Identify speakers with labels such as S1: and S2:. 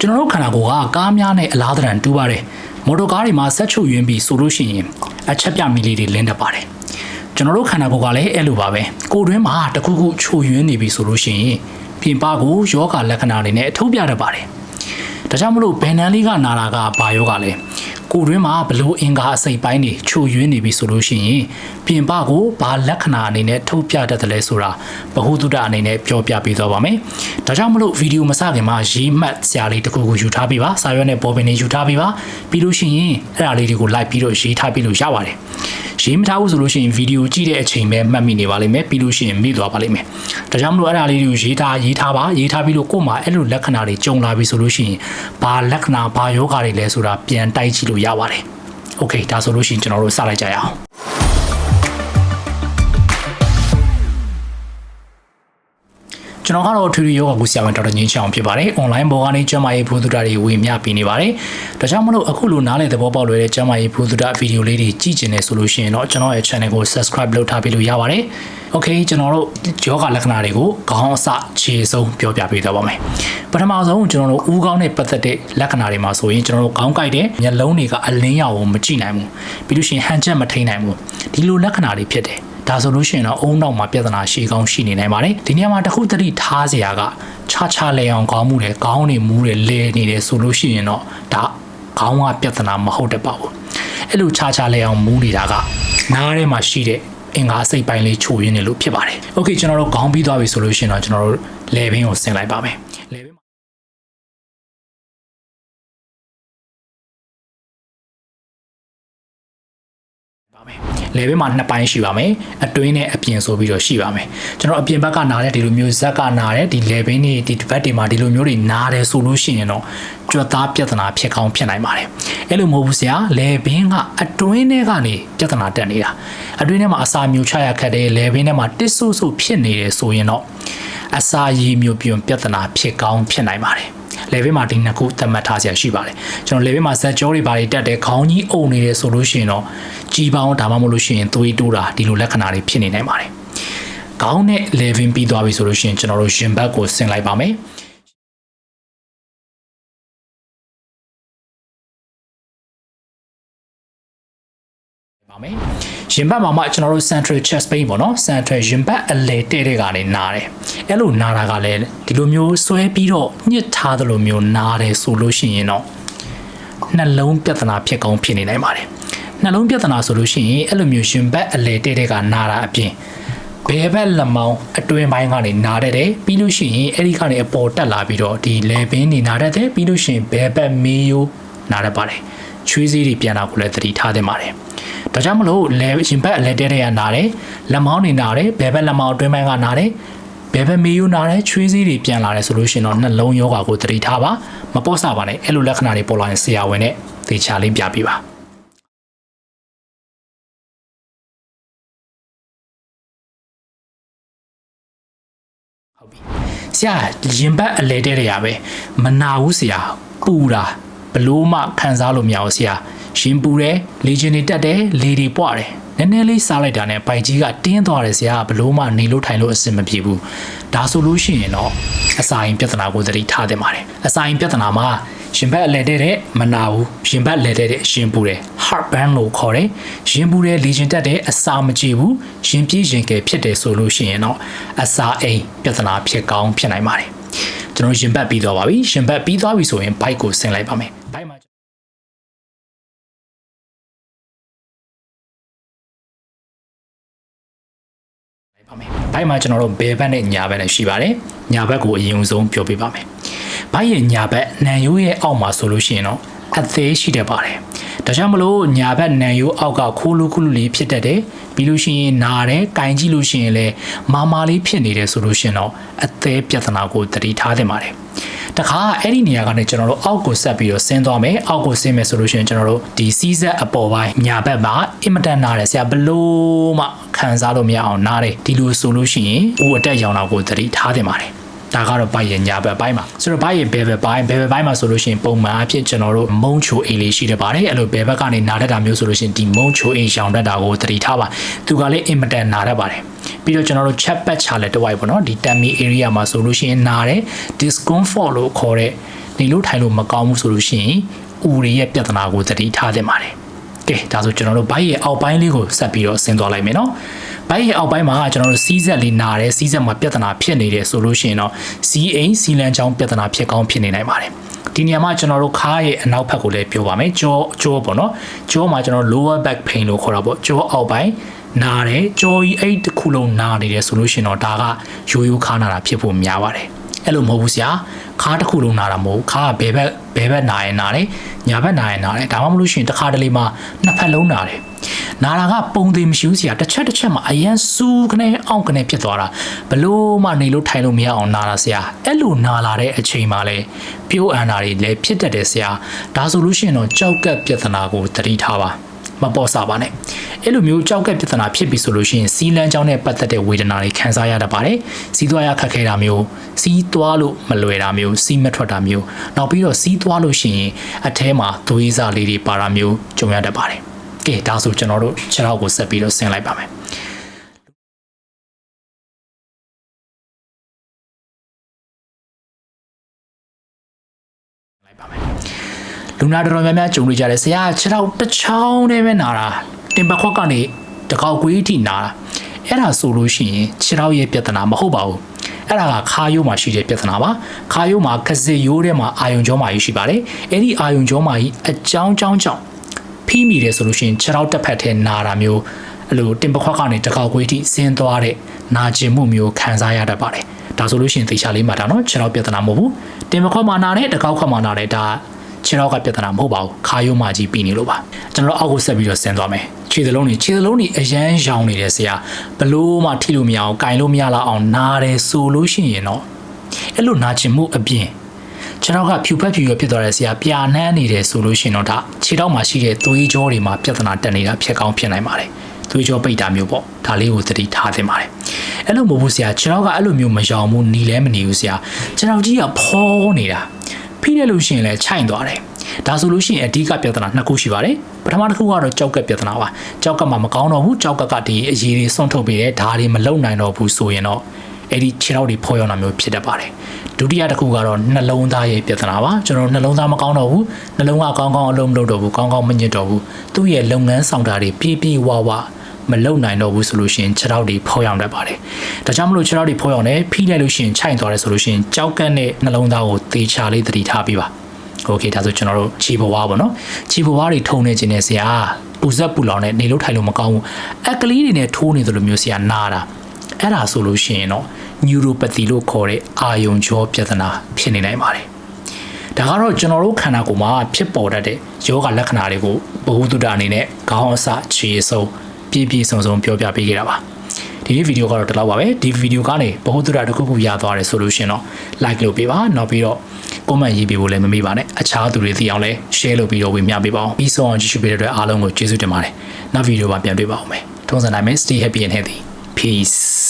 S1: ကျွန်တော်တို့ခန္ဓာကိုယ်ကကားများနဲ့အလားတန်တူပါတယ်မော်တော်ကားတွေမှာဆက်ချုပ်ယွင်းပြီးဆိုလို့ရှိရင်အချက်ပြမီလေးတွေလင်းတတ်ပါတယ်ကျွန်တော်တို့ခန္ဓာကိုယ်ကလည်းအဲ့လိုပါပဲကိုယ်တွင်းမှာတစ်ခုခုချိုယွင်းနေပြီဆိုလို့ရှိရင်ပြင်ပကိုယောဂလက္ခဏာတွေနဲ့အထုပ်ပြတတ်ပါတယ်ဒါကြောင့်မလို့ဘယ်နန်းလေးကနာတာကဘာယောဂလဲ ကိုယ်တွင်းမှာဘလို့အင်္ဂါအစိတ်ပိုင်းတွေချိုယွင်းနေပြီဆိုလို့ရှိရင်ပြင်ပကိုဘာလက္ခဏာအနေနဲ့ထုတ်ပြတတ်တယ်လဲဆိုတာဘ ഹു တုဒအနေနဲ့ပြောပြပေးသွားပါမယ်။ဒါကြောင့်မလို့ဗီဒီယိုမစခင်မှာရေးမှတ်စရာလေးတစ်ခုခုယူထားပေးပါ။စာရွက်နဲ့ပေါ်ပင်တွေယူထားပေးပါ။ပြီးလို့ရှိရင်အဲ့ဒါလေးတွေကိုလိုက်ပြီးတော့ရေးထားပြီးလို့ရပါတယ်။ရေးမထားဘူးဆိုလို့ရှိရင်ဗီဒီယိုကြည့်တဲ့အချိန်ပဲမှတ်မိနေပါလိမ့်မယ်။ပြီးလို့ရှိရင်မေ့သွားပါလိမ့်မယ်။ဒါကြောင့်မလို့အဲ့ဒါလေးတွေကိုရေးထားရေးထားပါရေးထားပြီးလို့ကို့မှာအဲ့လိုလက္ခဏာတွေကြုံလာပြီဆိုလို့ရှိရင်ဘာလက္ခဏာဘာယောဂတွေလဲဆိုတာပြန်တိုက်ကြည့်လို့ရပါတယ်။ Okay ဒါဆိုလို့ရှိရင်ကျွန်တော်တို့စလိုက်ကြရအောင်။ ကျွန်တော်ကတော့ထွေထွေယောဂကုဆရာဝန်ဒေါက်တာငင်းချောင်းဖြစ်ပါတယ်။ online ပေါ်ကနေကျန်းမာရေးဘုဒ္ဓတာတွေဝေမျှပေးနေပါတယ်။ဒါကြောင့်မလို့အခုလိုနားလည်သဘောပေါက်လွယ်တဲ့ကျန်းမာရေးဘုဒ္ဓတာဗီဒီယိုလေးတွေကြည့်ကျင်နေဆိုလို့ရှိရင်တော့ကျွန်တော်ရဲ့ channel ကို subscribe လုပ်ထားပေးလို့ရပါတယ်။ Okay ကျွန်တော်တို့ယောဂလက္ခဏာတွေကိုခေါင်းအစခြေဆုံးပြောပြပေးသွားပါမယ်။ပထမဆုံးကျွန်တော်တို့ဦးခေါင်းနဲ့ပတ်သက်တဲ့လက္ခဏာတွေမှာဆိုရင်ကျွန်တော်တို့ခေါင်းကိုက်တဲ့မျက်လုံးတွေကအလင်းရောင်ကိုမကြည့်နိုင်ဘူး။ပြီးလို့ရှိရင်ဟန်ချက်မထိန်နိုင်ဘူး။ဒီလိုလက္ခဏာတွေဖြစ်တယ်။ ဒါဆိုလို့ရှိရင်တော့အုံနောက်မှာပြဿနာရှိကောင်းရှိနေနိုင်ပါတယ်ဒီနေရာမှာတခုတတိထားစရာကခြားခြားလဲအောင်ခေါင်းမှုတွေခေါင်းတွေမူးတွေလဲနေတယ်ဆိုလို့ရှိရင်တော့ဒါခေါင်းကပြဿနာမဟုတ်တဲ့ပါဘူးအဲ့လိုခြားခြားလဲအောင်မူးနေတာကနားထဲမှာရှိတဲ့အင်္ဂါစိတ်ပိုင်းလေးချိုရင်းနေလို့ဖြစ်ပါတယ်။ Okay ကျွန်တော်တို့ခေါင်းပြီးသွားပြီဆိုလို့ရှိရင်တော့ကျွန်တော်တို့လေဘင်းကိုဆင်လိုက်ပါမယ်။ လေဘက်မှာနှစ်ပိုင်းရှိပါမယ်အတွင်းနဲ့အပြင်ဆိုပြီးတော့ရှိပါမယ်ကျွန်တော်အပြင်ဘက်ကနားတဲ့ဒီလိုမျိုးဇက်ကနားတဲ့ဒီလေဘင်းတွေဒီဘက်တွေမှာဒီလိုမျိုးတွေနားတယ်ဆိုလို့ရှိရင်တော့ကြွက်သားပြဿနာဖြစ်ကောင်းဖြစ်နိုင်ပါတယ်အဲ့လိုမဟုတ်ဘူးဆရာလေဘင်းကအတွင်းထဲကနေပြဿနာတက်နေတာအတွင်းထဲမှာအစာမျိုးချရခတ်တယ်လေဘင်းထဲမှာတစ်ဆူဆူဖြစ်နေတယ်ဆိုရင်တော့အစာရည်မျိုးပြွန်ပြဿနာဖြစ်ကောင်းဖြစ်နိုင်ပါတယ် လေဘေးမှာဒီနှစ်ခုသတ်မှတ်ထားဆရာရှိပါတယ်ကျွန်တော်လေဘေးမှာဇက်ကြောတွေဘာတွေတက်တယ်ခေါင်းကြီးအုံနေတယ်ဆိုလို့ရှိရင်တော့ကြီးပေါင်းဒါမှမဟုတ်လို့ရှိရင်သွေးတိုးတာဒီလိုလက္ခဏာတွေဖြစ်နေနိုင်ပါတယ်ခေါင်းနဲ့ level ပြီးသွားပြီဆိုလို့ရှိရင်ကျွန်တော်တို့ရင်ဘတ်ကိုဆင်လိုက်ပါမယ် ပါမယ်ရင်ဘတ်မှာမှကျွန်တော်တို့ central chest pain ပေါ့နော် central ရင်ဘတ်အလဲတဲ့တဲ့ကနေနားတယ်အဲ့လိုနားတာကလည်းဒီလိုမျိုးဆွဲပြီးတော့ညှစ်ထားသလိုမျိုးနားတယ်ဆိုလို့ရှိရင်တော့နှလုံးပြဿနာဖြစ်ကောင်းဖြစ်နေနိုင်ပါတယ်နှလုံးပြဿနာဆိုလို့ရှိရင်အဲ့လိုမျိုးရင်ဘတ်အလဲတဲ့တဲ့ကနားတာအပြင်ဘယ်ဘက်လက်မောင်းအတွင်းပိုင်းကနေနားတတ်တယ်ပြီးလို့ရှိရင်အဲ့ဒီကနေအပေါ်တက်လာပြီးတော့ဒီလေပင်းနေနားတတ်တယ်ပြီးလို့ရှိရင်ဘယ်ဘက်မေးယိုးနားတတ်ပါတယ်ချွေးစည်းတွေပြန်လာကိုလည်းသတိထားသင့်ပါတယ် ဒါကြောင့်မလို့လဲရင်ဘက်အလဲတဲတဲ့ကနားတယ်လက်မောင်းနေနားတယ်ဘယ်ဘက်လက်မောင်းအတွင်းပိုင်းကနားတယ်ဘယ်ဘက်မေးယိုးနားတယ်ချွေးစည်းတွေပြန်လာတယ်ဆိုလို့ရှိရင်တော့နှလုံးယောဂါကိုသတိထားပါမပေါ့ဆပါနဲ့အဲ့လိုလက္ခဏာတွေပေါ်လာရင်ဆရာဝန်နဲ့သေချာလေးပြပေးပါဟုတ်ပြီဆရာရင်ဘတ်အလဲတဲ့တွေရပဲမနာဘူးဆရာပူတာဘလို့မှခံစားလို့မရဘူးဆရာ ရင်ပူတယ်လေချင်တွေတက်တယ်လေတွေပွားတယ်နည်းနည်းလေးစားလိုက်တာနဲ့ပိုက်ကြီးကတင်းသွားတယ်ဆရာဘလို့မှနေလို့ထိုင်လို့အဆင်မပြေဘူးဒါဆိုလို့ရှိရင်တော့အစာရင်ပြဿနာကိုသတိထားသင့်ပါတယ်အစာရင်ပြဿနာမှာရင်ဘတ်အလဲတဲ့တဲ့မနာဘူးရင်ဘတ်လဲတဲ့တဲ့ရင်ပူတယ် heartburn လို့ခေါ်တယ်ရင်ပူတယ်လေချင်တက်တယ်အစာမကြည့်ဘူးရင်ပြေးရင်ကဲဖြစ်တယ်ဆိုလို့ရှိရင်တော့အစာအိမ်ပြဿနာဖြစ်ကောင်းဖြစ်နိုင်ပါတယ်ကျွန်တော်ရင်ဘတ်ပြီးသွားပါပြီရင်ဘတ်ပြီးသွားပြီဆိုရင်ဘိုက်ကိုဆင်လိုက်ပါမယ်ဘို က်မှာပါမယ်။ဘိုက်မှာကျွန်တော်တို့ဘယ်ဘက်နဲ့ညာဘက်နဲ့ရှိပါတယ်။ညာဘက်ကိုအရင်ဆုံးပြောပြပါမယ်။ဘိုက်ရဲ့ညာဘက်နံရိုးရဲ့အောက်မှာဆိုလို့ရှိရင်တော့အသေးရှိတတ်ပါတယ်။ဒါကြောင့်မလို့ညာဘက်နံရိုးအောက်ကခိုးလူခုလူလေးဖြစ်တတ်တယ်။ပြီးလို့ရှိရင်နားတယ်၊ကင်ကြည့်လို့ရှိရင်လည်းမာမာလေးဖြစ်နေတယ်ဆိုလို့ရှိရင်တော့အသေးပြဿနာကိုသတိထားသင့်ပါတယ်။ တခါအဲ့ဒီနေရာကနေကျွန်တော်တို့အောက်ကိုဆက်ပြီးတော့ဆင်းသွားမယ်အောက်ကိုဆင်းမယ်ဆိုလို့ရှိရင်ကျွန်တော်တို့ဒီစီးဆက်အပေါ်ပိုင်းညာဘက်မှာအင်မတန်နားတယ်ဆရာဘလို့မှခံစားလို့မရအောင်နားတယ်ဒီလိုဆိုလို့ရှိရင်ဦးအတက်ရောင်တာကိုသတိထားသင့်ပါတယ် ဒါကတော့ဘိုက်ရဲ့ညာဘက်ပိုင်းမှာဆိုတော့ဘိုက်ရဲ့ဘယ်ဘက်ပိုင်းဘယ်ဘက်ပိုင်းမှာဆိုလို့ရှိရင်ပုံမှန်အဖြစ်ကျွန်တော်တို့မုံချိုအိမ်လေးရှိတတ်ပါတယ်အဲ့လိုဘယ်ဘက်ကနေနားတတ်တာမျိုးဆိုလို့ရှိရင်ဒီမုံချိုအိမ်ရောင်တတ်တာကိုသတိထားပါသူကလည်းအင်မတန်နားတတ်ပါတယ်ပြီးတော့ကျွန်တော်တို့ chat back ချလဲတဝိုက်ပေါ့နော်ဒီ tummy area မှာဆိုလို့ရှိရင်နားတယ် discomfort လို့ခေါ်တဲ့နေလို့ထိုင်လို့မကောင်းဘူးဆိုလို့ရှိရင်ဥတွေရဲ့ပြဿနာကိုသတိထားသင့်ပါတယ်ကဲဒါဆိုကျွန်တော်တို့ဘိုက်ရဲ့အောက်ပိုင်းလေးကိုဆက်ပြီးတော့ဆင်းသွားလိုက်မယ်နော် ဘိုက်ရဲ့အောက်ပိုင်းမှာကျွန်တော်တို့စီးဆက်လေးနာတယ်စီးဆက်မှာပြဿနာဖြစ်နေတယ်ဆိုလို့ရှိရင်တော့စီအိမ်စီလန်ချောင်းပြဿနာဖြစ်ကောင်းဖြစ်နေနိုင်ပါတယ်ဒီနေရာမှာကျွန်တော်တို့ခါးရဲ့အနောက်ဘက်ကိုလည်းပြောပါမယ်ကြောကြောပေါ့နော်ကြောမှာကျွန်တော် lower back pain လို့ခေါ်တာပေါ့ကြောအောက်ပိုင်းနာတယ်ကြောကြီးအဲ့တစ်ခုလုံးနာနေတယ်ဆိုလို့ရှိရင်တော့ဒါကရိုးရိုးခါနာတာဖြစ်ဖို့များပါတယ်အဲ့လိုမဟုတ်ဘူးဆရာခါတစ်ခုလုံးနာတာမဟုတ်ခါကဘယ်ဘက်ဘယ်ဘက်နာရင်နာတယ်ညာဘက်နာရင်နာတယ်ဒါမှမဟုတ်ရှင်တစ်ခါတလေမှာနှစ်ဖက်လုံးနာတယ် နာတာကပုံသေးမရှိဘူးဆရာတစ်ချက်တစ်ချက်မှာအရန်စူးကနေအောင့်ကနေဖြစ်သွားတာဘလို့မှနေလို့ထိုင်လို့မရအောင်နာတာဆရာအဲ့လိုနာလာတဲ့အချိန်မှာလဲပြိုးအန်တာတွေလည်းဖြစ်တတ်တယ်ဆရာဒါဆိုလို့ရှိရင်တော့ကြောက်ကပ်ပြဿနာကိုသတိထားပါမပေါ်စားပါနဲ့အဲ့လိုမျိုးကြောက်ကက်ပြဿနာဖြစ်ပြီဆိုလို့ရှိရင်စီးလန်းကြောင်းနဲ့ပတ်သက်တဲ့ဝေဒနာတွေခံစားရတတ်ပါတယ်စီးသွားရခက်ခဲတာမျိုးစီးသွားလို့မလွယ်တာမျိုးစီးမထွက်တာမျိုးနောက်ပြီးတော့စီးသွားလို့ရှိရင်အထဲမှာသွေးစားလေးတွေပါတာမျိုးကြုံရတတ်ပါတယ် ကဲဒါဆိုကျွန်တော်တို့ခြေထောက်ကိုဆက်ပြီးတော့ဆင်းလိုက်ပါမယ်လိုက်ပါမယ်လူနာတော်တော်များများကြုံတွေ့ကြတယ်ဆရာခြေထောက်တစ်ချောင်းနဲ့ပဲနာတာတင်ပခွက်ကနေတကောက်ကွေးအထိနာတာအဲ့ဒါဆိုလို့ရှိရင်ခြေထောက်ရဲ့ပြဿနာမဟုတ်ပါဘူးအဲ့ဒါကခါယိုးမှာရှိတဲ့ပြဿနာပါခါယိုးမှာကစရိုးထဲမှာအာယုံကြောမှာကြီးရှိပါတယ်အဲ့ဒီအာယုံကြောမှာကြီးအကြောင်းကြောင်းကြောင့် ဖိမိတယ်ဆိုလို့ရှိရင်ခြေထောက်တစ်ဖက်ထဲနာတာမျိုးအဲ့လိုတင်ပခွက်ကနေတကောက်ကွေးအထိဆင်းသွားတဲ့နာကျင်မှုမျိုးခံစားရတတ်ပါတယ်ဒါဆိုလို့ရှိရင်သေချာလေးမှတ်တာနော်ခြေထောက်ပြဿနာမဟုတ်ဘူးတင်ပခွက်မှာနာတဲ့တကောက်ခွက်မှာနာတဲ့ဒါခြေထောက်ကပြဿနာမဟုတ်ပါဘူးခါယိုးမှာကြီးပြီးနေလို့ပါကျွန်တော်အောက်ကိုဆက်ပြီးတော့ဆင်းသွားမယ်ခြေသလုံးတွေခြေသလုံးတွေအရန်ရောင်နေတယ်ဆရာဘလို့မှထိလို့မရအောင်ကင်လို့မရလောက်အောင်နားတယ်ဆိုလို့ရှိရင်တော့အဲ့လိုနာကျင်မှုအပြင် ခြေထောက်ကဖြူဖက်ဖြူရဖြစ်သွားတဲ့ဆရာပြာနှမ်းနေတယ်ဆိုလို့ရှိရင်တော့ဒါခြေထောက်မှာရှိတဲ့သွေးကြောတွေမှာပြဿနာတက်နေတာဖြစ်ကောင်းဖြစ်နိုင်ပါတယ်သွေးကြောပိတ်တာမျိုးပေါ့ဒါလေးကိုသတိထားသင့်ပါတယ်အဲ့လိုမဟုတ်ဘူးဆရာခြေထောက်ကအဲ့လိုမျိုးမရောင်ဘူးหนีလဲမနေဘူးဆရာခြေထောက်ကြီးကဖောနေတာဖိနေလို့ရှိရင်လည်းခြိုက်သွားတယ်ဒါဆိုလို့ရှိရင်အဓိကပြဿနာနှစ်ခုရှိပါတယ်ပထမတစ်ခုကတော့ကြောက်ကက်ပြဿနာပါကြောက်ကက်မှာမကောင်းတော့ဘူးကြောက်ကက်ကဒီအရေးတွေဆွန့်ထုတ်ပေးတယ်ဒါတွေမလုံနိုင်တော့ဘူးဆိုရင်တော့ အဲ့ဒီခြေထောက်တွေဖော်ရောက်တာမျိုးဖြစ်တတ်ပါတယ်ဒုတိယတစ်ခုကတော့နှလုံးသားရဲ့ပြဿနာပါကျွန်တော်နှလုံးသားမကောင်းတော့ဘူးနှလုံးကကောင်းကောင်းအလုံးမလုပ်တော့ဘူးကောင်းကောင်းမညစ်တော့ဘူးသူ့ရဲ့လုပ်ငန်းဆောင်တာတွေပြေးပြေးဝါဝါမလုံနိုင်တော့ဘူးဆိုလို့ရှိရင်ခြေထောက်တွေဖော်ရောက်တတ်ပါတယ်။ဒါကြောင့်မလို့ခြေထောက်တွေဖော်ရောက်နေဖိလိုက်လို့ရှိရင်ခြိုက်သွားတယ်ဆိုလို့ရှိရင်ကြောက်ကက်နဲ့နှလုံးသားကိုသေချာလေးသတိထားပြီးပါ။ Okay ဒါဆိုကျွန်တော်တို့ခြေဘဝပေါ့နော်ခြေဘဝတွေထုံနေခြင်းနဲ့ဆရာပူဇက်ပူလောင်နဲ့နေလို့ထိုင်လို့မကောင်းဘူးအက်ကလေးတွေနဲ့ထိုးနေသလိုမျိုးဆရာနာတာ အဲ့ဒါဆိုလို့ရှိရင်တော့ neuropathy လို့ခေါ်တဲ့အာယုံကြောပြဿနာဖြစ်နေနိုင်ပါတယ်ဒါကတော့ကျွန်တော်တို့ခန္ဓာကိုယ်မှာဖြစ်ပေါ်တတ်တဲ့ယောဂလက္ခဏာတွေကိုဘ ഹു တုဒ္ဒအနေနဲ့ခေါင်းအစခြေအစုံပြည့်ပြည့်စုံစုံပြောပြပေးခဲ့တာပါဒီနေ့ဗီဒီယိုကတော့ဒီလောက်ပါပဲဒီဗီဒီယိုကနေဘ ഹു တုဒ္ဒတစ်ခုခုရသွားတယ်ဆိုလို့ရှင်တော့ like လုပ်ပေးပါနောက်ပြီးတော့ comment ရေးပေးဖို့လည်းမမေ့ပါနဲ့အခြားသူတွေသိအောင်လည်း share လုပ်ပြီးတော့ဝေမျှပေးပါအောင်ပြီးဆုံးအောင်ကြည့်ရှုပေးတဲ့အတွက်အားလုံးကိုကျေးဇူးတင်ပါတယ်နောက်ဗီဒီယိုမှာပြန်တွေ့ပါအောင်မယ်ထုံးစံတိုင်းပဲ stay happy and healthy peace